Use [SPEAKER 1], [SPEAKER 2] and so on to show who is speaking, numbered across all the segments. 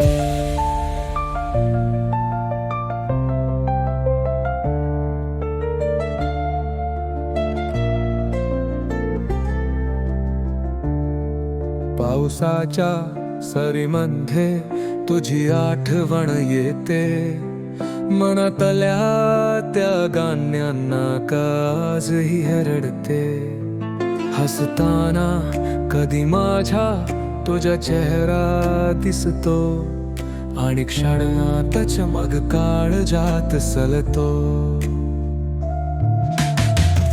[SPEAKER 1] पावसाच्या सरीमध्ये तुझी आठवण येते. मनातल्या त्या गाण्यांना काजही हरडते. हसताना कधी माझ्या तुझा चेहरा दिसतो आणि क्षणातच मग काळ जात सलतो.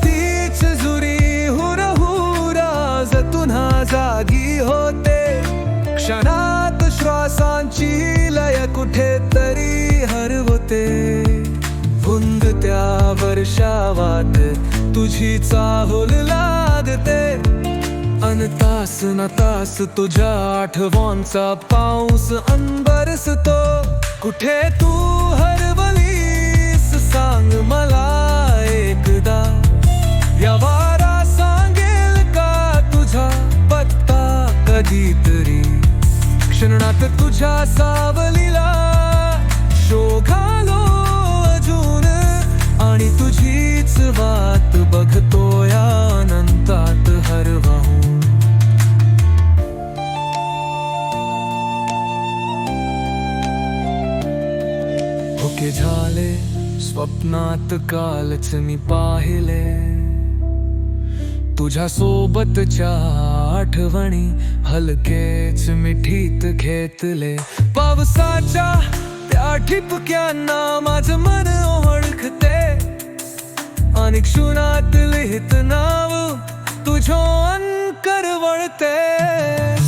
[SPEAKER 1] तीच जुरी हुरहुराज पुन्हा जागी होते. क्षणात श्वासांची लय कुठेतरी हरवते. त्या वर्षावात तुझी चाहूल लागते. अन तास न तास तुझ्या आठवणचा पाऊस अनबरसतो कुठे तू हरवलीस सांग मला एकदा. व्यवहारा सांगेल का तुझा पत्ता कधीतरी? क्षणात तुझ्या सावलीला शोघालो अजून. आणि तुझीच वाट बघतो या ओके झाले स्वप्नात कालच मी पाहिले. तुझ्या सोबतच्या आठवणी हलकेच मिठीत घेतले. पावसाच्या त्या ठिपक्यांना माझ मन ओळखते. आणि क्षुणात लिहित नाव तुझो अंकर वळते.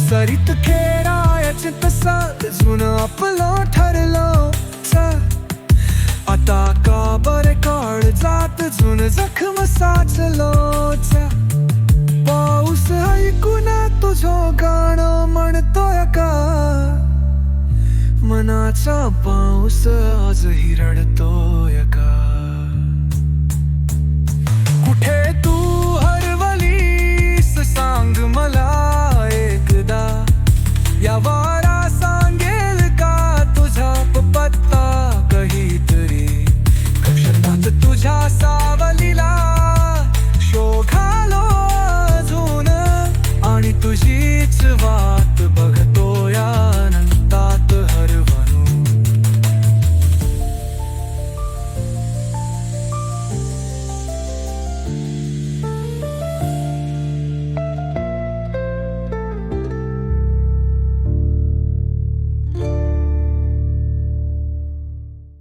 [SPEAKER 1] सरीत खेळायच तसा जुन आपला जात जखम साचलो पाऊस ऐकून तुझं गाणं म्हणतोय का? मनाचा पाऊस तुझ्या सावलीला शोखालो अजून. आणि तुझीच वा